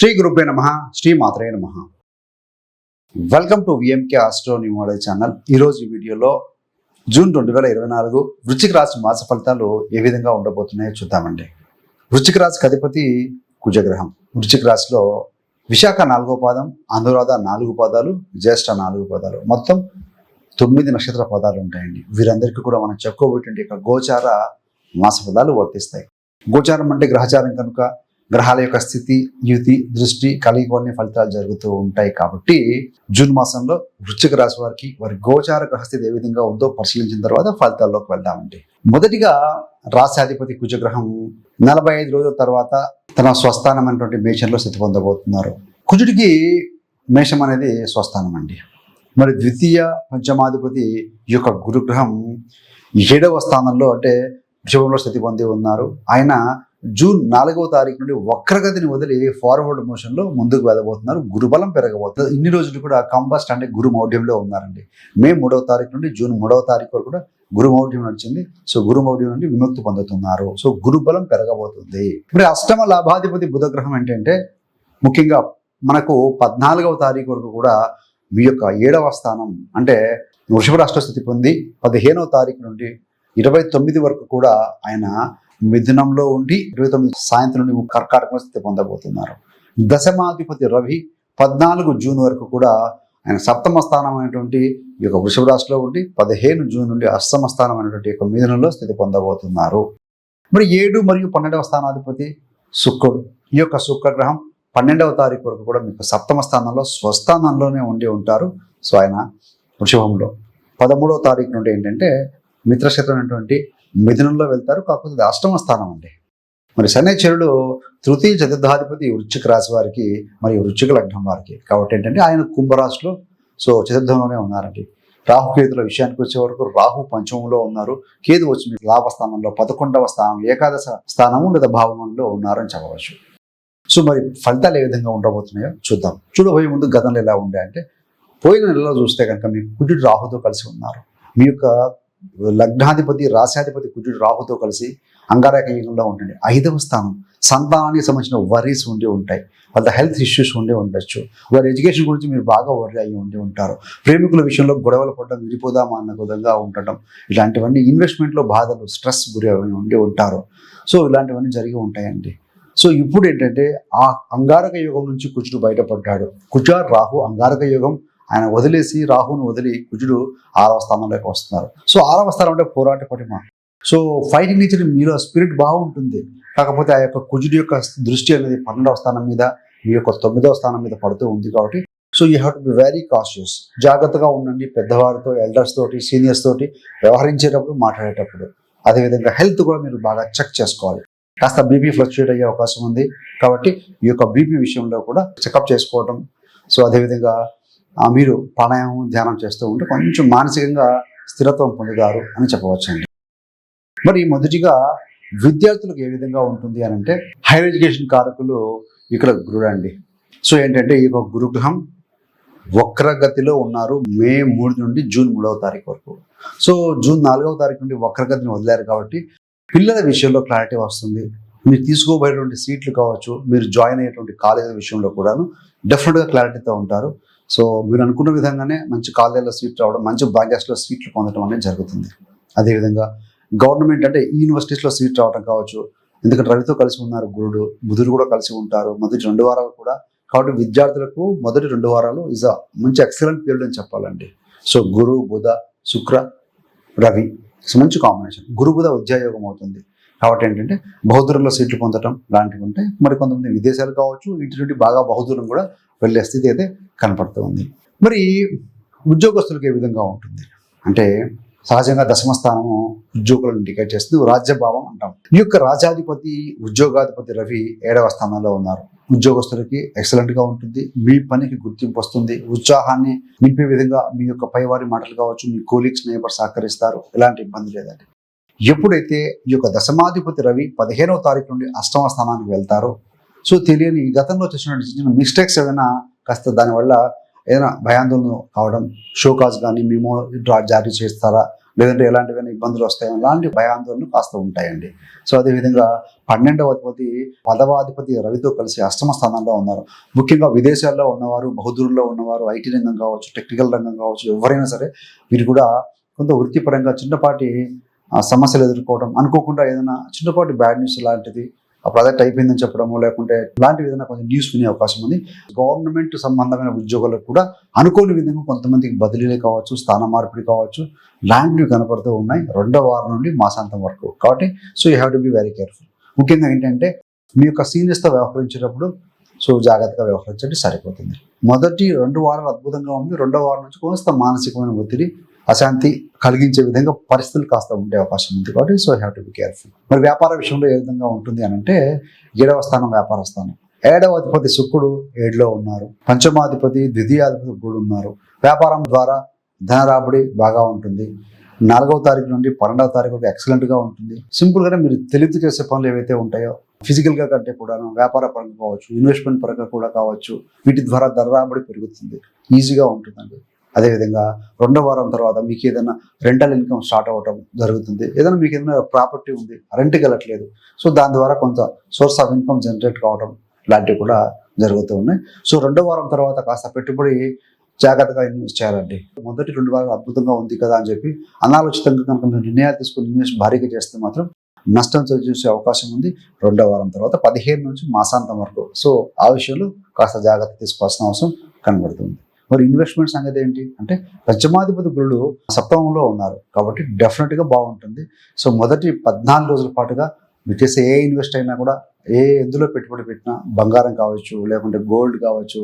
శ్రీ గురుపే నమ శ్రీ మాత్రే నమ. వెల్కమ్ టు విఎంకే ఆస్ట్రో న్యూమోడల్ ఛానల్ ఈరోజు ఈ వీడియోలో జూన్ రెండు వేల ఇరవై నాలుగు వృచ్చిక రాశి మాస ఫలితాలు ఏ విధంగా ఉండబోతున్నాయో చూద్దామండి. వృచ్చిక రాశికి అధిపతి కుజగ్రహం. వృచ్చిక రాశిలో విశాఖ నాలుగో పాదం అనురాధ నాలుగు పాదాలు జ్యేష్ఠ నాలుగు పాదాలు. మొత్తం తొమ్మిది నక్షత్ర పదాలు ఉంటాయండి. వీరందరికీ కూడా మనం చెప్పుకోబోయేటువంటి యొక్క గోచార మాస పదాలు వర్తిస్తాయి. గోచారం అంటే గ్రహచారం కనుక గ్రహాల యొక్క స్థితి యుతి దృష్టి కలిగి కొన్ని ఫలితాలు జరుగుతూ ఉంటాయి కాబట్టి జూన్ మాసంలో వృశ్చిక రాశి వారికి వారి గోచార గ్రహస్థితి ఏ విధంగా ఉందో పరిశీలించిన తర్వాత ఫలితాల్లోకి వెళ్దామండి. మొదటిగా రాశాధిపతి కుజగ్రహం నలభై ఐదు రోజుల తర్వాత తన స్వస్థానమైనటువంటి మేషంలో స్థితి పొందబోతున్నారు. కుజుడికి మేషం అనేది స్వస్థానం అండి మరి ద్వితీయ పంచమాధిపతి ఈ యొక్క గురుగ్రహం ఏడవ స్థానంలో అంటే వృషభంలో స్థితి పొంది ఉన్నారు. ఆయన జూన్ నాలుగవ తారీఖు నుండి వక్రగతిని వదిలి ఫార్వర్డ్ మోషన్లో ముందుకు వెళ్ళబోతున్నారు. గురుబలం పెరగబోతుంది ఇన్ని రోజులు కూడా కంబస్ట్ అంటే గురు మౌఢ్యంలో ఉన్నారండి. మే మూడవ తారీఖు నుండి జూన్ మూడవ తారీఖు వరకు కూడా గురుమౌఢ్యం నడిచింది. సో గురుమౌఢ్యం నుండి విముక్తి పొందుతున్నారు. సో గురుబలం పెరగబోతుంది. ఇప్పుడు అష్టమ లాభాధిపతి బుధగ్రహం ఏంటంటే ముఖ్యంగా మనకు పద్నాలుగవ తారీఖు వరకు కూడా మీ యొక్క ఏడవ స్థానం అంటే వృషభ రాష్ట్ర స్థితి పొంది పదిహేనవ తారీఖు నుండి ఇరవై తొమ్మిది వరకు కూడా ఆయన మిథునంలో ఉండి ఇరవై తొమ్మిది సాయంత్రం నుండి కర్కాటకంలో స్థితి పొందబోతున్నారు. దశమాధిపతి రవి పద్నాలుగు జూన్ వరకు కూడా ఆయన సప్తమ స్థానం అయినటువంటి ఈ యొక్క వృషభ రాశిలో ఉండి పదిహేను జూన్ నుండి అష్టమ స్థానం అయినటువంటి యొక్క మిథునంలో స్థితి పొందబోతున్నారు. మరి ఏడు మరియు పన్నెండవ స్థానాధిపతి శుక్రుడు. ఈ యొక్క శుక్రగ్రహం పన్నెండవ తారీఖు వరకు కూడా మీకు సప్తమ స్థానంలో స్వస్థానంలోనే ఉండి ఉంటారు. సో ఆయన వృషభంలో. పదమూడవ తారీఖు నుండి ఏంటంటే మిత్రక్షేత్రం అయినటువంటి మిథునంలో వెళ్తారు కాకపోతే ఇది అష్టమ స్థానం అండి. మరి శనేశ్వరుడు తృతీయ చతుర్థాధిపతి వృచ్చిక రాశి వారికి మరి వృచ్చిక లగ్నం వారికి. కాబట్టి ఏంటంటే ఆయన కుంభరాశిలో సో చతుర్థంలోనే ఉన్నారండి. రాహుకేతుల విషయానికి వచ్చే వరకు రాహు పంచమంలో ఉన్నారు. కేతు వచ్చి మీకు లాభస్థానంలో పదకొండవ స్థానం ఏకాదశ స్థానము లేదా భావంలో ఉన్నారని చెప్పవచ్చు. సో మరి ఫలితాలు ఏ విధంగా ఉండబోతున్నాయో చూద్దాం. చూడబోయే ముందు గతంలో ఎలా ఉండే అంటే పోయిన నెలలో చూస్తే కనుక మీ కుజుడు రాహుతో కలిసి ఉన్నారు. మీ యొక్క లగ్నాధిపతి రాశాధిపతి కుజుడు రాహుతో కలిసి అంగారక యుగంలో ఉంటుంది ఐదవ స్థానం సంతానానికి సంబంధించిన వరీస్ ఉండి ఉంటాయి. వాళ్ళ హెల్త్ ఇష్యూస్ ఉండి ఉండొచ్చు. వారి ఎడ్యుకేషన్ గురించి మీరు బాగా వరి అయ్యి ఉండి ఉంటారు. ప్రేమికుల విషయంలో గొడవలు పడడం విడిపోదామా అన్న విధంగా ఉండటం ఇలాంటివన్నీ ఇన్వెస్ట్మెంట్లో బాధలు స్ట్రెస్ గురి ఉండి ఉంటారు. సో ఇలాంటివన్నీ జరిగి ఉంటాయండి. సో ఇప్పుడు ఏంటంటే ఆ అంగారక యుగం నుంచి కుజుడు బయటపడ్డాడు. కుజ రాహు అంగారక యుగం ఆయన వదిలేసి రాహుని వదిలి కుజుడు ఆరవ స్థానంలోకి వస్తున్నారు. సో ఆరవ స్థానం అంటే పోరాట పటిమ. సో ఫైటింగ్ నేచర్ మీలో స్పిరిట్ బాగుంటుంది. కాకపోతే ఆ యొక్క కుజుడి యొక్క దృష్టి అనేది పన్నెండవ స్థానం మీద మీ యొక్క తొమ్మిదవ స్థానం మీద పడుతూ ఉంది కాబట్టి. So you have to be very cautious. జాగ్రత్తగా ఉండండి పెద్దవారితో ఎల్డర్స్ తోటి సీనియర్స్ తోటి వ్యవహరించేటప్పుడు మాట్లాడేటప్పుడు. అదేవిధంగా హెల్త్ కూడా మీరు బాగా చెక్ చేసుకోవాలి. కాస్త బీపీ ఫ్లక్చుయేట్ అయ్యే అవకాశం ఉంది. కాబట్టి ఈ యొక్క బీపీ విషయంలో కూడా చెకప్ చేసుకోవడం సో అదేవిధంగా మీరు ప్రాణాయామం ధ్యానం చేస్తూ ఉంటే కొంచెం మానసికంగా స్థిరత్వం పొందుతారు అని చెప్పవచ్చండి. మరి మొదటిగా విద్యార్థులకు ఏ విధంగా ఉంటుంది అని అంటే హైయర్ ఎడ్యుకేషన్ కారకులు ఇక్కడ గురుడు అండి సో ఏంటంటే ఈ యొక్క గురుగ్రహం వక్రగతిలో ఉన్నారు. మే మూడు నుండి జూన్ మూడవ తారీఖు వరకు. సో జూన్ నాలుగవ తారీఖు నుండి వక్రగతిని వదిలారు కాబట్టి పిల్లల విషయంలో క్లారిటీ వస్తుంది. మీరు తీసుకోబోయేటువంటి సీట్లు కావచ్చు మీరు జాయిన్ అయ్యేటువంటి కాలేజీల విషయంలో కూడాను డెఫినెట్గా క్లారిటీతో ఉంటారు. సో మీరు అనుకున్న విధంగానే మంచి కాలేజీలో సీట్ రావడం మంచి బ్రాంచెస్లో సీట్లు పొందడం అనేది జరుగుతుంది. అదేవిధంగా గవర్నమెంట్ అంటే ఈ యూనివర్సిటీస్లో సీట్ రావడం కావచ్చు ఎందుకంటే రవితో కలిసి ఉన్నారు గురుడు బుధుడు కూడా కలిసి ఉంటారు. మొదటి రెండు వారాలు కూడా కాబట్టి విద్యార్థులకు మొదటి రెండు వారాలు ఇస్ అ మంచి ఎక్సలెంట్ పీరియడ్ అని చెప్పాలండి. సో గురు బుధ శుక్ర రవి సో మంచి కాంబినేషన్ గురు బుధ విద్యాయోగం అవుతుంది. కాబట్టి ఏంటంటే బహుదూరంలో సీట్లు పొందడం లాంటివి ఉంటే మరి కొంతమంది విదేశాలు కావచ్చు ఇటు నుండి బాగా బహుదూరం కూడా వెళ్ళే స్థితి అయితే కనపడుతూ ఉంది. మరి ఉద్యోగస్తులకు ఏ విధంగా ఉంటుంది? అంటే సహజంగా దశమ స్థానము ఉద్యోగులను ఇండికేట్ చేస్తుంది రాజ్యభావం అంటాం. ఈ యొక్క రాజాధిపతి ఉద్యోగాధిపతి రవి ఏడవ స్థానంలో ఉన్నారు. ఉద్యోగస్తులకి ఎక్సలెంట్గా ఉంటుంది మీ పనికి గుర్తింపు వస్తుంది ఉత్సాహాన్ని నింపే విధంగా మీ యొక్క పైవారి మాటలు కావచ్చు మీ కోలీగ్స్ నేబర్ సహకరిస్తారు. ఎలాంటి ఇబ్బంది లేదండి. ఎప్పుడైతే ఈ యొక్క దశమాధిపతి రవి పదిహేనవ తారీఖు నుండి అష్టమ స్థానానికి వెళ్తారో సో తెలియని గతంలో చేసినటువంటి చిన్న మిస్టేక్స్ ఏదైనా కాస్త దానివల్ల ఏదైనా భయాందోళన కావడం షోకాజ్ కానీ మేము డ్రా జారీ చేస్తారా లేదంటే ఎలాంటివైనా ఇబ్బందులు వస్తాయో అలాంటి భయాందోళనలు కాస్త ఉంటాయండి. సో అదేవిధంగా పన్నెండవ అధిపతి పదవాధిపతి రవితో కలిసి అష్టమ స్థానంలో ఉన్నారు. ముఖ్యంగా విదేశాల్లో ఉన్నవారు బహుదూరంలో ఉన్నవారు ఐటీ రంగం కావచ్చు టెక్నికల్ రంగం కావచ్చు ఎవరైనా సరే వీరు కూడా కొంత వృత్తిపరంగా చిన్నపాటి సమస్యలు ఎదుర్కోవడం అనుకోకుండా ఏదైనా చిన్నపాటి బ్యాడ్ న్యూస్ లాంటిది ఆ ప్రాజెక్ట్ అయిపోయిందని చెప్పడము లేకుంటే ఇలాంటివి ఏదైనా కొంచెం న్యూస్ వినే అవకాశం ఉంది. గవర్నమెంట్ సంబంధమైన ఉద్యోగులకు కూడా అనుకోని విధంగా కొంతమందికి బదిలీలే కావచ్చు స్థాన మార్పిడి కావచ్చు లాంటివి కనపడుతూ ఉన్నాయి. రెండో వారం నుండి మాసాంతం వరకు కాబట్టి so you have to be very careful ముఖ్యంగా ఏంటంటే మీ యొక్క సీనియర్స్తో వ్యవహరించేటప్పుడు సో జాగ్రత్తగా వ్యవహరించండి సరిపోతుంది. మొదటి రెండు వారాలు అద్భుతంగా ఉంది. రెండో వారం నుంచి కొంత మానసికమైన ఒత్తిడి అశాంతి కలిగించే విధంగా పరిస్థితులు కాస్త ఉండే అవకాశం ఉంది కాబట్టి so have to be careful మరి వ్యాపార విషయంలో ఏ విధంగా ఉంటుంది అని అంటే ఏడవ స్థానం వ్యాపార స్థానం ఏడవ అధిపతి శుక్రుడు ఏడులో ఉన్నారు. పంచమాధిపతి ద్వితీయాధిపతి కూడా ఉన్నారు. వ్యాపారం ద్వారా ధన రాబడి బాగా ఉంటుంది. నాలుగవ తారీఖు నుండి పన్నెండవ తారీఖు వరకు ఎక్సలెంట్గా ఉంటుంది. సింపుల్గానే మీరు తెలివితో చేసే పనులు ఏవైతే ఉంటాయో ఫిజికల్గా కంటే కూడా వ్యాపార పరంగా కావచ్చు ఇన్వెస్ట్మెంట్ పరంగా కూడా కావచ్చు వీటి ద్వారా ధర రాబడి పెరుగుతుంది. ఈజీగా ఉంటుందండి. అదేవిధంగా రెండో వారం తర్వాత మీకు ఏదైనా రెంటల్ ఇన్కమ్ స్టార్ట్ అవ్వటం జరుగుతుంది. ఏదైనా మీకు ఏదైనా ప్రాపర్టీ ఉంది రెంట్కి వెళ్ళట్లేదు సో దాని ద్వారా కొంత సోర్స్ ఆఫ్ ఇన్కమ్ జనరేట్ కావడం లాంటివి కూడా జరుగుతూ ఉన్నాయి. సో రెండో వారం తర్వాత కాస్త పెట్టుబడి జాగ్రత్తగా ఇన్వెస్ట్ చేయాలండి. మొదటి రెండు వారాలు అద్భుతంగా ఉంది కదా అని చెప్పి అనాలోచితంగా కనుక మీరు నిర్ణయాలు తీసుకుని ఇన్వెస్ట్ భారీగా చేస్తే మాత్రం నష్టం చూసే అవకాశం ఉంది. రెండో వారం తర్వాత పదిహేను నుంచి మాసాంతం వరకు. సో ఆ విషయంలో కాస్త జాగ్రత్త తీసుకోవాల్సిన అవసరం కనబడుతుంది. మరి ఇన్వెస్ట్మెంట్ సంగతి ఏంటి? అంటే పంచమాధిపతి గురుడు సప్తమంలో ఉన్నారు. కాబట్టి డెఫినెట్గా బాగుంటుంది. సో మొదటి పద్నాలుగు రోజుల పాటుగా మీరు చేసే ఏ ఇన్వెస్ట్ అయినా కూడా ఏ ఎందులో పెట్టుబడి పెట్టినా బంగారం కావచ్చు లేకుంటే గోల్డ్ కావచ్చు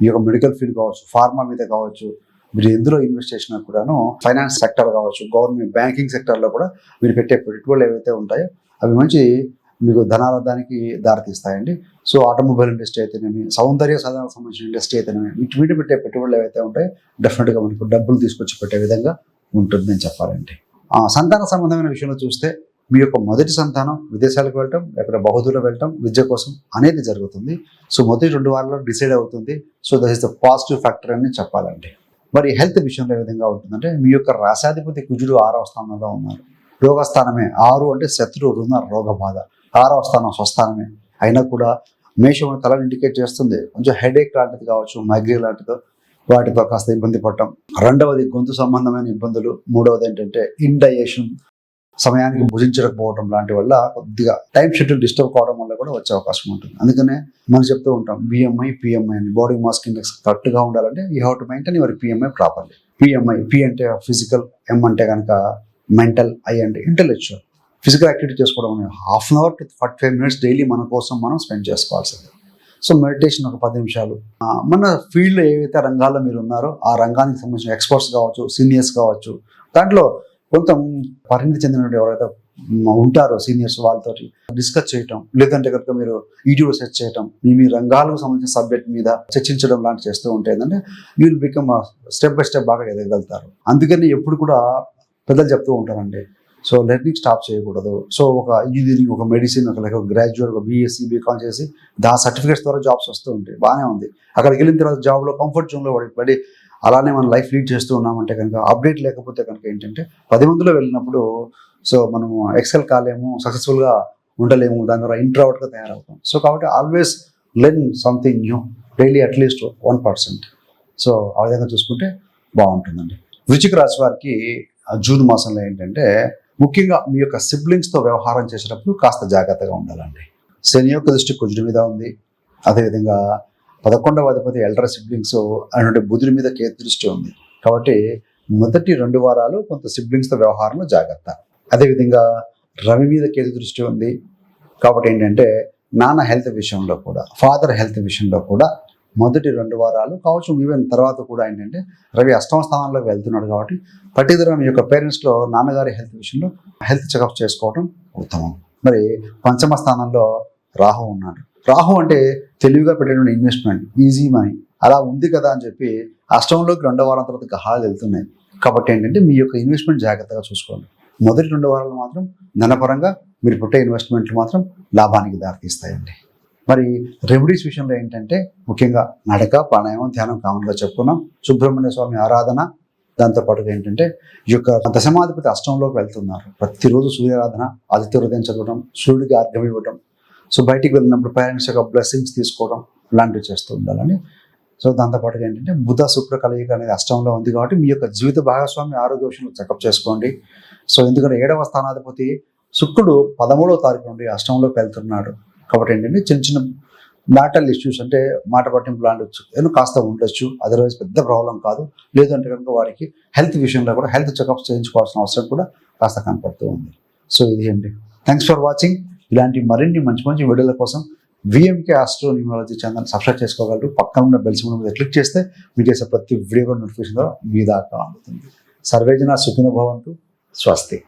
ఈ యొక్క మెడికల్ ఫీల్డ్ కావచ్చు ఫార్మా మీద కావచ్చు మీరు ఎందులో ఇన్వెస్ట్ చేసినా కూడాను ఫైనాన్స్ సెక్టర్ కావచ్చు గవర్నమెంట్ బ్యాంకింగ్ సెక్టర్లో కూడా మీరు పెట్టే పెట్టుబడులు ఏవైతే ఉంటాయో అవి మంచి మీకు ధనార్థానికి దారితీస్తాయండి. సో ఆటోమొబైల్ ఇండస్ట్రీ అయితేనేమి సౌందర్య సాధనకు సంబంధించిన ఇండస్ట్రీ అయితేనేమి వీటి పెట్టే పెట్టుబడులు ఏవైతే ఉంటాయి డెఫినెట్గా మనకు డబ్బులు తీసుకొచ్చి పెట్టే విధంగా ఉంటుందని చెప్పాలండి. ఆ, సంతాన సంబంధమైన విషయంలో చూస్తే మీ యొక్క మొదటి సంతానం విదేశాలకు వెళ్ళటం లేకపోతే బహుదూరం వెళ్ళటం విద్య కోసం అనేది జరుగుతుంది. సో మొదటి రెండు వారాల్లో డిసైడ్ అవుతుంది. So that is the positive factor అని చెప్పాలండి. మరి హెల్త్ విషయంలో ఏ విధంగా ఉంటుందంటే మీ యొక్క రాశాధిపతి కుజుడు ఆరవ స్థానంలో ఉన్నారు. యోగస్థానమే. ఆరు అంటే శత్రు రుణ రోగ బాధ. ఆరవ స్థానం స్వస్థానమే. అయినా కూడా మేషం తల ఇండికేట్ చేస్తుంది. కొంచెం హెడేక్ లాంటిది కావచ్చు మైగ్రేన్ లాంటిదో వాటితో కాస్త ఇబ్బంది పడటం. రెండవది గొంతు సంబంధమైన ఇబ్బందులు. మూడవది ఏంటంటే ఇండైజేషన్ సమయానికి భుజించకపోవడం లాంటి వల్ల కొద్దిగా టైం షెడ్యూల్ డిస్టర్బ్ కావడం వల్ల కూడా వచ్చే అవకాశం ఉంటుంది. అందుకనే మనం చెప్తూ ఉంటాం బిఎంఐ పిఎంఐ అని. బాడీ మాస్ ఇండెక్స్ కరెక్ట్గా ఉండాలంటే you have to maintain your PMI properly PMI P అంటే ఫిజికల్ ఎం అంటే కనుక mental I and intellectual. Physical activity చేసుకోవడం half an hour to forty five minutes daily మన కోసం మనం స్పెండ్ చేసుకోవాల్సింది. సో మెడిటేషన్ ఒక పది నిమిషాలు. మన ఫీల్డ్లో ఏవైతే రంగాల్లో మీరు ఉన్నారో ఆ రంగానికి సంబంధించిన ఎక్స్పర్ట్స్ కావచ్చు సీనియర్స్ కావచ్చు దాంట్లో కొంత పరిణితి చెందిన ఎవరైతే ఉంటారో సీనియర్స్ వాళ్ళతో డిస్కస్ చేయటం లేదంటే కనుక మీరు యూట్యూబ్ సెర్చ్ చేయటం మీ మీ రంగాలకు సంబంధించిన సబ్జెక్ట్ మీద చర్చించడం లాంటి చేస్తూ ఉంటే ఏంటంటే you will become step by step బాగా ఎదగలుగుతారు. అందుకని ఎప్పుడు కూడా పెద్దలు చెప్తూ ఉంటారండి. సో లెర్నింగ్ స్టాప్ చేయకూడదు. సో ఒక ఇంజనీరింగ్ ఒక మెడిసిన్ ఒక లేక గ్రాడ్యుయేట్ ఒక బీఎస్సీ బీకామ్ చేసి దా సర్టిఫికేట్స్ ద్వారా జాబ్స్ వస్తూ ఉంటాయి. బాగానే ఉంది. అక్కడికి వెళ్ళిన తర్వాత జాబ్లో కంఫర్ట్ జోన్లో పడి పడి అలానే మనం లైఫ్ లీడ్ చేస్తూ ఉన్నామంటే కనుక అప్డేట్ లేకపోతే కనుక ఏంటంటే పది మందిలో వెళ్ళినప్పుడు సో మనము ఎక్సెల్ కాలేము సక్సెస్ఫుల్గా ఉండలేము దాని ద్వారా ఇంట్రావర్ట్గా తయారవుతాం. సో కాబట్టి always learn something new daily at least one percent so ఆ విధంగా చూసుకుంటే బాగుంటుందండి. వృచిక రాశి వారికి జూన్ మాసంలో ఏంటంటే ముఖ్యంగా మీ యొక్క సిబ్లింగ్స్తో వ్యవహారం చేసేటప్పుడు కాస్త జాగ్రత్తగా ఉండాలండి. శని యొక్క దృష్టి కుజుడి మీద ఉంది. అదేవిధంగా పదకొండవ అధిపతి ఎల్డర్ సిబ్లింగ్స్ అటువంటి బుధుడి మీద కేతు దృష్టి ఉంది. కాబట్టి మొదటి రెండు వారాలు కొంత సిబ్లింగ్స్తో వ్యవహారంలో జాగ్రత్త. అదేవిధంగా రవి మీద కేతు దృష్టి ఉంది. కాబట్టి ఏంటంటే నాన్న హెల్త్ విషయంలో కూడా ఫాదర్ హెల్త్ విషయంలో కూడా మొదటి రెండు వారాలు కావచ్చు ఈవెన్ తర్వాత కూడా ఏంటంటే రవి అష్టమ స్థానంలోకి వెళ్తున్నాడు కాబట్టి పట్టిదరం మీ యొక్క పేరెంట్స్లో నాన్నగారి హెల్త్ విషయంలో హెల్త్ చెకప్ చేసుకోవడం ఉత్తమం. మరి పంచమ స్థానంలో రాహు ఉన్నాడు. రాహు అంటే తెలివిగా పెట్టేటువంటి ఇన్వెస్ట్మెంట్ ఈజీ మనీ అలా ఉంది కదా అని చెప్పి అష్టంలోకి రెండో వారం తర్వాత గహాలు వెళ్తున్నాయి. కాబట్టి ఏంటంటే మీ యొక్క ఇన్వెస్ట్మెంట్ జాగ్రత్తగా చూసుకోండి. మొదటి రెండు వారాలు మాత్రం ధనపరంగా మీరు పుట్టే ఇన్వెస్ట్మెంట్లు మాత్రం లాభానికి దారితీస్తాయండి. మరి రెమెడీస్ విషయంలో ఏంటంటే ముఖ్యంగా నడక ప్రాణాయామం ధ్యానం కామన్గా చెప్పుకున్నాం. సుబ్రహ్మణ్య స్వామి ఆరాధన దాంతోపాటుగా ఏంటంటే ఈ యొక్క దశమాధిపతి అష్టంలోకి వెళ్తున్నారు. ప్రతిరోజు సూర్యారాధన ఆదిత్య హృదయం చదవడం సూర్యుడికి ఆర్ఘ్యం ఇవ్వడం సో బయటికి వెళ్ళినప్పుడు పేరెంట్స్ యొక్క బ్లెస్సింగ్స్ తీసుకోవడం ఇలాంటివి చేస్తూ ఉండాలని. సో దాంతోపాటుగా ఏంటంటే బుధ శుక్ర కలయిక అనేది అష్టంలో ఉంది కాబట్టి మీ యొక్క జీవిత భాగస్వామి ఆరోగ్య విషయంలో చెకప్ చేసుకోండి. సో ఎందుకంటే ఏడవ స్థానాధిపతి శుక్రుడు పదమూడవ తారీఖు నుండి అష్టంలోకి వెళ్తున్నాడు. కాబట్టి ఏంటంటే చిన్న చిన్న మ్యాటల్ ఇష్యూస్ అంటే మాట పట్టింపు లాంటి ఏదో కాస్త ఉండొచ్చు. అదర్వైజ్ పెద్ద ప్రాబ్లం కాదు. లేదంటే కనుక వారికి హెల్త్ విషయంలో కూడా హెల్త్ చెకప్స్ చేయించుకోవాల్సిన అవసరం కూడా కాస్త కనపడుతూ ఉంది. సో ఇది అండి. థ్యాంక్స్ ఫర్ వాచింగ్ ఇలాంటి మరిన్ని మంచి మంచి వీడియోల కోసం VMK astro numerology channel subscribe చేసుకోగలరు. పక్కన ఉన్న బెల్ సింబల్ మీద క్లిక్ చేస్తే మీకు చేసే ప్రతి వీడియో నోటిఫికేషన్ ద్వారా మీ దాకా అందుతుంది. సర్వేజన సుఖిన భవంతు. స్వస్తి.